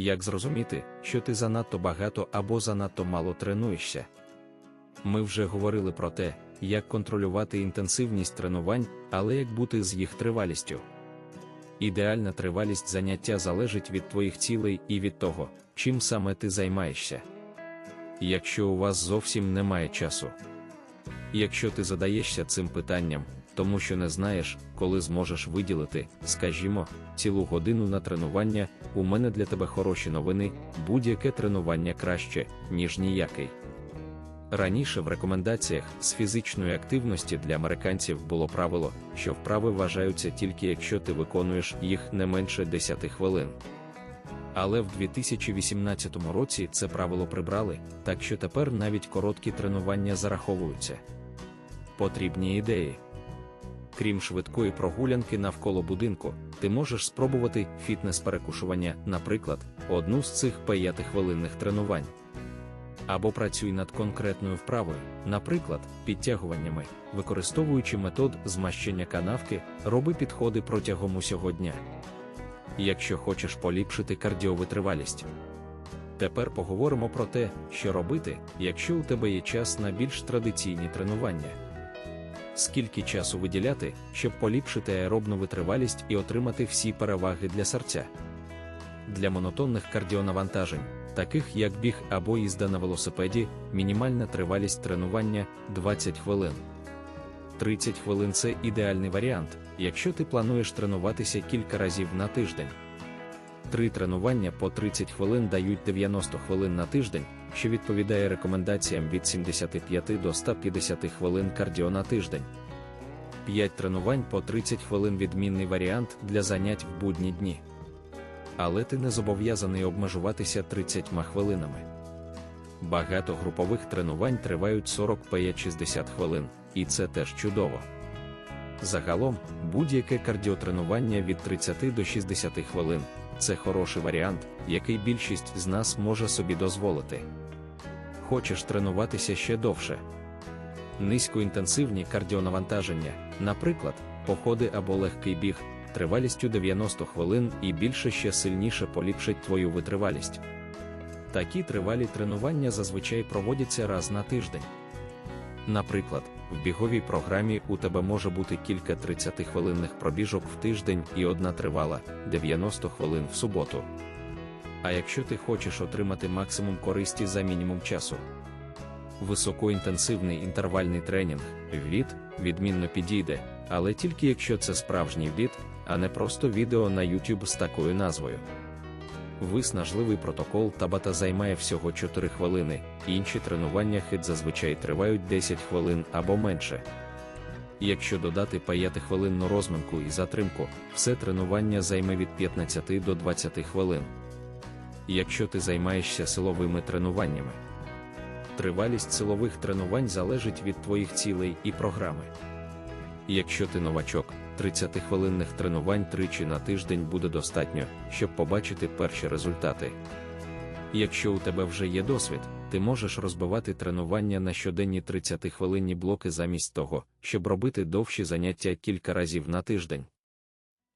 Як зрозуміти, що ти занадто багато або занадто мало тренуєшся? Ми вже говорили про те, як контролювати інтенсивність тренувань, але як бути з їх тривалістю. Ідеальна тривалість заняття залежить від твоїх цілей і від того, чим саме ти займаєшся. Якщо у вас зовсім немає часу. Якщо ти задаєшся цим питанням, тому що не знаєш, коли зможеш виділити, скажімо, цілу годину на тренування, у мене для тебе хороші новини, будь-яке тренування краще, ніж ніякий. Раніше в рекомендаціях з фізичної активності для американців було правило, що вправи вважаються тільки якщо ти виконуєш їх не менше 10 хвилин. Але в 2018 році це правило прибрали, так що тепер навіть короткі тренування зараховуються. Потрібні ідеї. Крім швидкої прогулянки навколо будинку, ти можеш спробувати фітнес-перекушування, наприклад, одну з цих 5-хвилинних тренувань. Або працюй над конкретною вправою, наприклад, підтягуваннями, використовуючи метод змащення канавки, роби підходи протягом усього дня. Якщо хочеш поліпшити кардіовитривалість. Тепер поговоримо про те, що робити, якщо у тебе є час на більш традиційні тренування. Скільки часу виділяти, щоб поліпшити аеробну витривалість і отримати всі переваги для серця? Для монотонних кардіонавантажень, таких як біг або їзда на велосипеді, мінімальна тривалість тренування 20 хвилин. 30 хвилин це ідеальний варіант, якщо ти плануєш тренуватися кілька разів на тиждень. Три тренування по 30 хвилин дають 90 хвилин на тиждень, що відповідає рекомендаціям від 75 до 150 хвилин кардіо на тиждень. 5 тренувань по 30 хвилин відмінний варіант для занять в будні дні. Але ти не зобов'язаний обмежуватися 30 хвилинами. Багато групових тренувань тривають 40-60 хвилин, і це теж чудово. Загалом, будь-яке кардіотренування від 30 до 60 хвилин це хороший варіант, який більшість з нас може собі дозволити. Хочеш тренуватися ще довше. Низькоінтенсивні кардіонавантаження, наприклад, походи або легкий біг, тривалістю 90 хвилин і більше ще сильніше поліпшать твою витривалість. Такі тривалі тренування зазвичай проводяться раз на тиждень. Наприклад, в біговій програмі у тебе може бути кілька 30-хвилинних пробіжок в тиждень і одна тривала 90 хвилин в суботу. А якщо ти хочеш отримати максимум користі за мінімум часу, високоінтенсивний інтервальний тренінг ВІД відмінно підійде, але тільки якщо це справжній ВІД, а не просто відео на YouTube з такою назвою. Виснажливий протокол табата займає всього 4 хвилини, інші тренування хит зазвичай тривають 10 хвилин або менше. Якщо додати 5-хвилинну розминку і затримку, все тренування займе від 15 до 20 хвилин. Якщо ти займаєшся силовими тренуваннями, тривалість силових тренувань залежить від твоїх цілей і програми. Якщо ти новачок, 30-хвилинних тренувань тричі на тиждень буде достатньо, щоб побачити перші результати. Якщо у тебе вже є досвід, ти можеш розбивати тренування на щоденні 30-хвилинні блоки замість того, щоб робити довші заняття кілька разів на тиждень.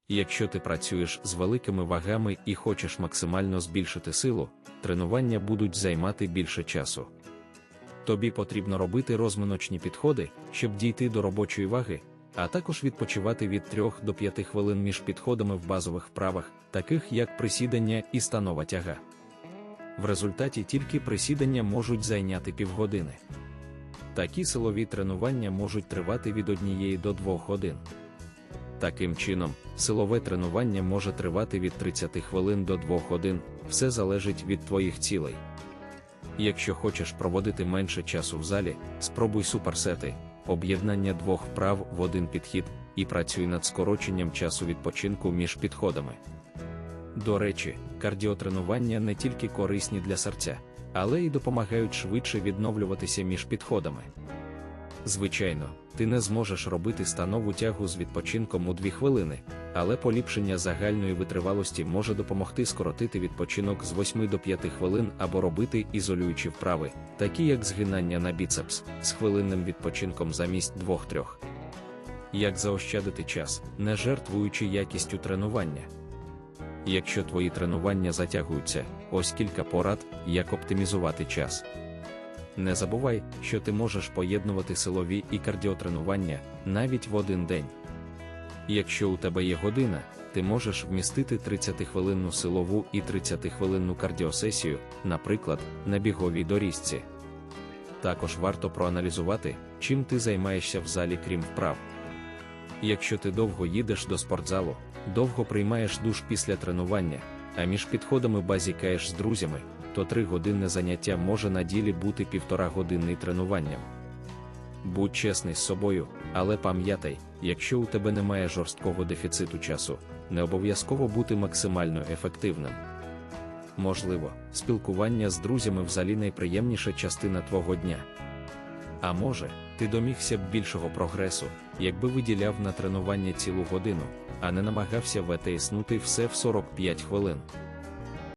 Якщо ти працюєш з великими вагами і хочеш максимально збільшити силу, тренування будуть займати більше часу. Тобі потрібно робити розминочні підходи, щоб дійти до робочої ваги, а також відпочивати від 3 до 5 хвилин між підходами в базових вправах, таких як присідання і станова тяга. В результаті тільки присідання можуть зайняти півгодини. Такі силові тренування можуть тривати від 1 до 2 годин. Таким чином, силове тренування може тривати від 30 хвилин до 2 годин, все залежить від твоїх цілей. Якщо хочеш проводити менше часу в залі, спробуй суперсети, об'єднання двох вправ в один підхід і працюй над скороченням часу відпочинку між підходами. До речі, кардіотренування не тільки корисні для серця, але й допомагають швидше відновлюватися між підходами. Звичайно, ти не зможеш робити станову тягу з відпочинком у 2 хвилини, але поліпшення загальної витривалості може допомогти скоротити відпочинок з 8 до 5 хвилин або робити ізолюючі вправи, такі як згинання на біцепс з хвилинним відпочинком замість 2-3. Як заощадити час, не жертвуючи якістю тренування. Якщо твої тренування затягуються, ось кілька порад, як оптимізувати час. Не забувай, що ти можеш поєднувати силові і кардіотренування навіть в один день. Якщо у тебе є година, ти можеш вмістити 30-хвилинну силову і 30-хвилинну кардіосесію, наприклад, на біговій доріжці. Також варто проаналізувати, чим ти займаєшся в залі, крім вправ. Якщо ти довго їдеш до спортзалу, довго приймаєш душ після тренування, а між підходами базікаєш з друзями, то 3 годинне заняття може на ділі бути півтора годинний тренуванням. Будь чесний з собою, але пам'ятай, якщо у тебе немає жорсткого дефіциту часу, не обов'язково бути максимально ефективним. Можливо, спілкування з друзями взагалі найприємніша частина твого дня. А може, ти домігся б більшого прогресу, якби виділяв на тренування цілу годину, а не намагався ВТСнути все в 45 хвилин.